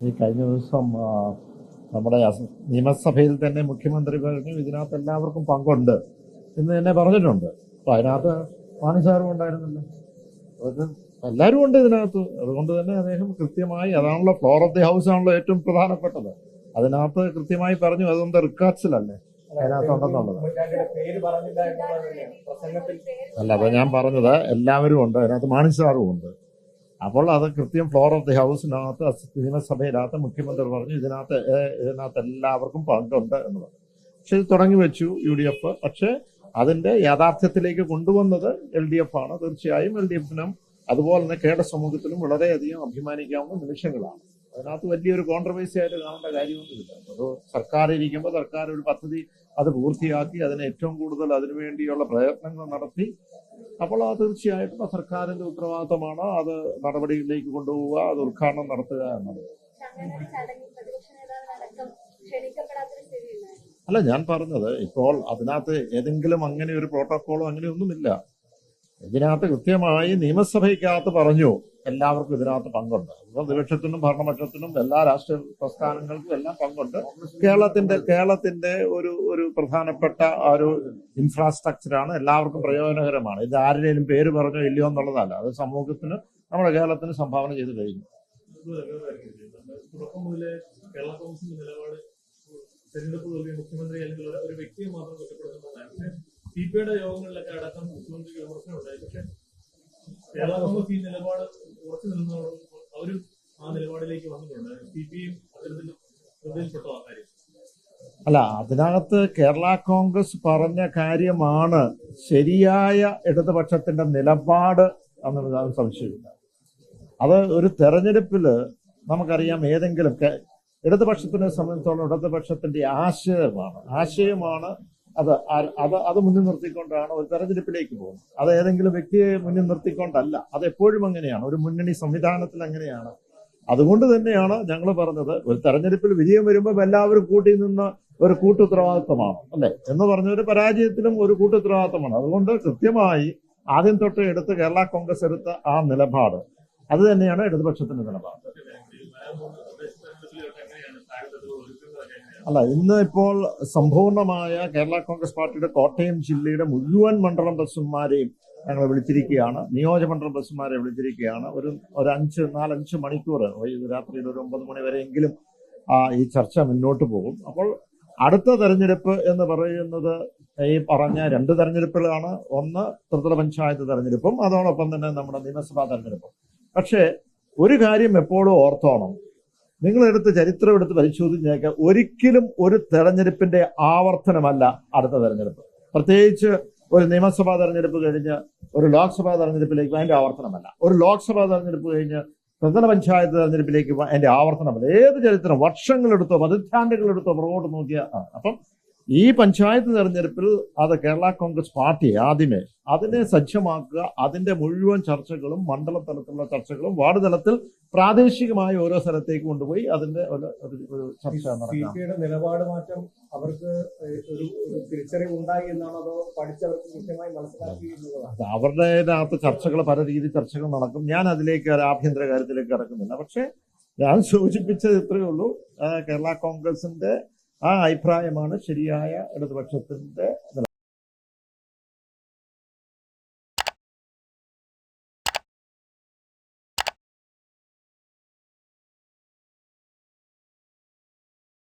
ഈ കഴിഞ്ഞ ദിവസം നമ്മുടെ നിയമസഭയിൽ തന്നെ മുഖ്യമന്ത്രി പറഞ്ഞു ഇതിനകത്ത് എല്ലാവർക്കും പങ്കുണ്ട് എന്ന് തന്നെ പറഞ്ഞിട്ടുണ്ട്. അപ്പൊ അതിനകത്ത് മാണി സാറും ഉണ്ടായിരുന്നല്ലോ എല്ലാവരും ഉണ്ട് ഇതിനകത്ത്. അതുകൊണ്ട് തന്നെ അദ്ദേഹം കൃത്യമായി അതാണല്ലോ ഫ്ലോർ ഓഫ് ദി ഹൗസ് ആണല്ലോ ഏറ്റവും പ്രധാനപ്പെട്ടത്. അതിനകത്ത് കൃത്യമായി പറഞ്ഞു അതൊന്നും റിക്കാർഡ്സിലല്ലേ? അതിനകത്തുണ്ടെന്നുള്ളത്. അല്ല അപ്പൊ ഞാൻ പറഞ്ഞത് എല്ലാവരും ഉണ്ട് അതിനകത്ത് മാണി സാറും ഉണ്ട്. അപ്പോൾ അത് കൃത്യം ഫ്ലോർ ഓഫ് ദി ഹൗസിനകത്ത് നിയമസഭയിനകത്ത് മുഖ്യമന്ത്രി പറഞ്ഞു ഇതിനകത്ത് ഇതിനകത്ത് എല്ലാവർക്കും പങ്കുണ്ട് എന്ന് പറഞ്ഞു. പക്ഷെ ഇത് തുടങ്ങി വെച്ചു യു ഡി എഫ്. പക്ഷേ അതിന്റെ യാഥാർത്ഥ്യത്തിലേക്ക് കൊണ്ടുവന്നത് എൽ ഡി എഫ് ആണ്. തീർച്ചയായും എൽ ഡി എഫിനും അതുപോലെ തന്നെ കേരള സമൂഹത്തിലും വളരെയധികം അഭിമാനിക്കാവുന്ന നിമിഷങ്ങളാണ്. അതിനകത്ത് വലിയൊരു കോൺട്രവേഴ്സി ആയിട്ട് കാണേണ്ട കാര്യമൊന്നുമില്ല. അത് സർക്കാർ ഇരിക്കുമ്പോൾ സർക്കാർ ഒരു പദ്ധതി അത് പൂർത്തിയാക്കി അതിന് ഏറ്റവും കൂടുതൽ അതിനുവേണ്ടിയുള്ള പ്രയത്നങ്ങൾ നടത്തി അപ്പോൾ അത് തീർച്ചയായിട്ടും ആ സർക്കാരിന്റെ ഉത്തരവാദിത്തമാണ് അത് നടപടികളിലേക്ക് കൊണ്ടുപോവുക അത് ഉദ്ഘാടനം നടത്തുക എന്നത്. അല്ല ഞാൻ പറഞ്ഞത് ഇപ്പോൾ അതിനകത്ത് ഏതെങ്കിലും അങ്ങനെ ഒരു പ്രോട്ടോക്കോളോ അങ്ങനെയൊന്നുമില്ല. ഇതിനകത്ത് കൃത്യമായി നിയമസഭയ്ക്കകത്ത് പറഞ്ഞു എല്ലാവർക്കും ഇതിനകത്ത് പങ്കുണ്ട്. പ്രതിപക്ഷത്തിനും ഭരണപക്ഷത്തിനും എല്ലാ രാഷ്ട്രീയ പ്രസ്ഥാനങ്ങൾക്കും എല്ലാം പങ്കുണ്ട്. കേരളത്തിന്റെ കേരളത്തിന്റെ ഒരു ഒരു പ്രധാനപ്പെട്ട ഒരു ഇൻഫ്രാസ്ട്രക്ചറാണ് എല്ലാവർക്കും പ്രയോജനകരമാണ്. ഇത് ആരുടെയും പേര് പറഞ്ഞോ ഇല്ലയോ എന്നുള്ളതല്ല. അത് സമൂഹത്തിന് നമ്മുടെ കേരളത്തിന് സംഭാവന ചെയ്ത് കഴിഞ്ഞു. കേരള കോൺഗ്രസിന്റെ നിലപാട് തെരഞ്ഞെടുപ്പ് മുഖ്യമന്ത്രി അല്ലെങ്കിൽ ഒരു- വ്യക്തിയെ മാത്രം കുറ്റപ്പെടുത്തുന്നതാണ്. സി പി ഐയുടെ യോഗങ്ങളിലൊക്കെ അടക്കം മുഖ്യമന്ത്രിക്ക് വിമർശനം ഉണ്ടായി. പക്ഷെ കേരള കോൺഗ്രസ് ഈ നിലപാട് ഉറച്ചു നിന്നതോടും അവരും ആ നിലപാടിലേക്ക് വന്നിട്ടുണ്ട്. സി പി ഐ അത്തരത്തിൽ കാര്യം അല്ല അതിനകത്ത് കേരള കോൺഗ്രസ് പറഞ്ഞ കാര്യമാണ് ശരിയായ ഇടതുപക്ഷത്തിന്റെ നിലപാട് എന്നുള്ളത് അത് സംശയമില്ല അത് ഒരു തെരഞ്ഞെടുപ്പിൽ നമുക്കറിയാം ഏതെങ്കിലും ഇടതുപക്ഷത്തിനെ സംബന്ധിച്ചോളം ഇടതുപക്ഷത്തിന്റെ ആശയമാണ്. ആശയമാണ് അത് അത് അത് മുന്നിൽ നിർത്തിക്കൊണ്ടാണ് ഒരു തെരഞ്ഞെടുപ്പിലേക്ക് പോകുന്നത്. അത് ഏതെങ്കിലും വ്യക്തിയെ മുന്നിൽ നിർത്തിക്കൊണ്ടല്ല. അത് എപ്പോഴും അങ്ങനെയാണ്. ഒരു മുന്നണി സംവിധാനത്തിൽ അങ്ങനെയാണ്. അതുകൊണ്ട് തന്നെയാണ് ഞങ്ങൾ പറഞ്ഞത് ഒരു തെരഞ്ഞെടുപ്പിൽ വിജയം വരുമ്പോൾ എല്ലാവരും കൂട്ടി നിന്ന് ഒരു കൂട്ടുത്തരവാദിത്വമാണ് അല്ലെ? എന്ന് പറഞ്ഞ ഒരു പരാജയത്തിലും ഒരു കൂട്ടുത്തരവാദിത്വമാണ്. അതുകൊണ്ട് കൃത്യമായി ആദ്യം തൊട്ട് എടുത്ത് കേരള കോൺഗ്രസ് എടുത്ത ആ നിലപാട്. അത് തന്നെയാണ് ഇടതുപക്ഷത്തിന്റെ നിലപാട്. അല്ല ഇന്ന് ഇപ്പോൾ സമ്പൂർണമായ കേരള കോൺഗ്രസ് പാർട്ടിയുടെ കോട്ടയം ജില്ലയുടെ മുഴുവൻ മണ്ഡലം പ്രസിഡന്റുമാരെയും ഞങ്ങൾ വിളിച്ചിരിക്കുകയാണ്. നിയോജകമണ്ഡലം പ്രസിഡന്റുമാരെ വിളിച്ചിരിക്കുകയാണ്. ഒരു ഒരു അഞ്ച് നാലഞ്ച് മണിക്കൂർ രാത്രിയിൽ ഒരു ഒമ്പത് മണി വരെയെങ്കിലും ഈ ചർച്ച മുന്നോട്ട് പോകും. അപ്പോൾ അടുത്ത തെരഞ്ഞെടുപ്പ് എന്ന് പറയുന്നത് ഈ പറഞ്ഞ രണ്ട് തെരഞ്ഞെടുപ്പുകളാണ്. ഒന്ന് ത്രിതല പഞ്ചായത്ത് തെരഞ്ഞെടുപ്പും അതോടൊപ്പം തന്നെ നമ്മുടെ നിയമസഭാ തെരഞ്ഞെടുപ്പും. പക്ഷേ ഒരു കാര്യം എപ്പോഴും ഓർത്തോണം. നിങ്ങൾ എടുത്ത് ചരിത്രം എടുത്ത് പരിശോധിച്ചേക്ക് ഒരിക്കലും ഒരു തെരഞ്ഞെടുപ്പിന്റെ ആവർത്തനമല്ല അടുത്ത തെരഞ്ഞെടുപ്പ്. പ്രത്യേകിച്ച് ഒരു നിയമസഭാ തെരഞ്ഞെടുപ്പ് കഴിഞ്ഞ് ഒരു ലോക്സഭാ തെരഞ്ഞെടുപ്പിലേക്ക് അതിന്റെ ആവർത്തനമല്ല. ഒരു ലോക്സഭാ തെരഞ്ഞെടുപ്പ് കഴിഞ്ഞ് ത്രിതല പഞ്ചായത്ത് തെരഞ്ഞെടുപ്പിലേക്ക് അതിന്റെ ആവർത്തനമല്ല. ഏത് ചരിത്രം? വർഷങ്ങളെടുത്തോ പതിറ്റാണ്ടുകളെടുത്തോ പുറകോട്ട് നോക്കിയ അപ്പം ഈ പഞ്ചായത്ത് തെരഞ്ഞെടുപ്പിൽ അത് കേരള കോൺഗ്രസ് പാർട്ടി ആദ്യമേ അതിനെ സജ്ജമാക്കുക അതിന്റെ മുഴുവൻ ചർച്ചകളും മണ്ഡല തലത്തിലുള്ള ചർച്ചകളും വാർഡ് തലത്തിൽ പ്രാദേശികമായ ഓരോ സ്ഥലത്തേക്ക് കൊണ്ടുപോയി അതിന്റെ ഒരു ചർച്ച നടക്കാം. നിലപാട് മാറ്റം അവർക്ക് ഒരു തിരിച്ചറിവ് ഉണ്ടായി എന്നാണോ അതോ പഠിച്ചവർക്ക് കൃത്യമായി മനസ്സിലാക്കി അവരുടെ അകത്ത് ചർച്ചകൾ പല രീതി ചർച്ചകൾ നടക്കും. ഞാൻ അതിലേക്ക് ആഭ്യന്തര കാര്യത്തിലേക്ക് കടക്കുന്നില്ല. പക്ഷെ ഞാൻ സൂചിപ്പിച്ചത് ഇത്രയേ ഉള്ളൂ. കേരള കോൺഗ്രസിന്റെ ആ അഭിപ്രായമാണ് ശരിയായ ഇടതുപക്ഷത്തിന്റെ നിലപാട്.